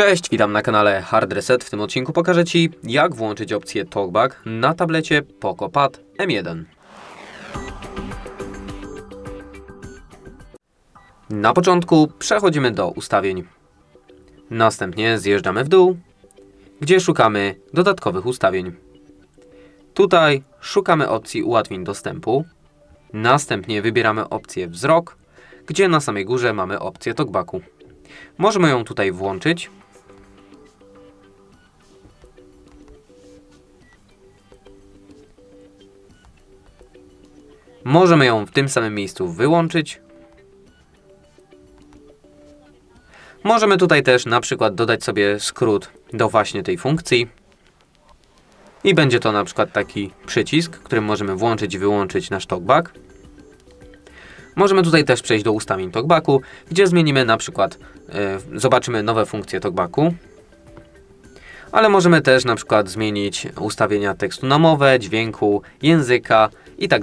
Cześć, witam na kanale Hard Reset. W tym odcinku pokażę Ci, jak włączyć opcję TalkBack na tablecie PocoPad M1. Na początku przechodzimy do ustawień. Następnie zjeżdżamy w dół, gdzie szukamy dodatkowych ustawień. Tutaj szukamy opcji ułatwień dostępu. Następnie wybieramy opcję wzrok, gdzie na samej górze mamy opcję talkbacku. Możemy ją tutaj włączyć. Możemy ją w tym samym miejscu wyłączyć. Możemy tutaj też na przykład dodać sobie skrót do właśnie tej funkcji. I będzie to na przykład taki przycisk, którym możemy włączyć i wyłączyć nasz talkback. Możemy tutaj też przejść do ustawień talkbacku, gdzie zmienimy na przykład, e, zobaczymy nowe funkcje talkbacku. Ale możemy też na przykład zmienić ustawienia tekstu na mowę, dźwięku, języka i tak.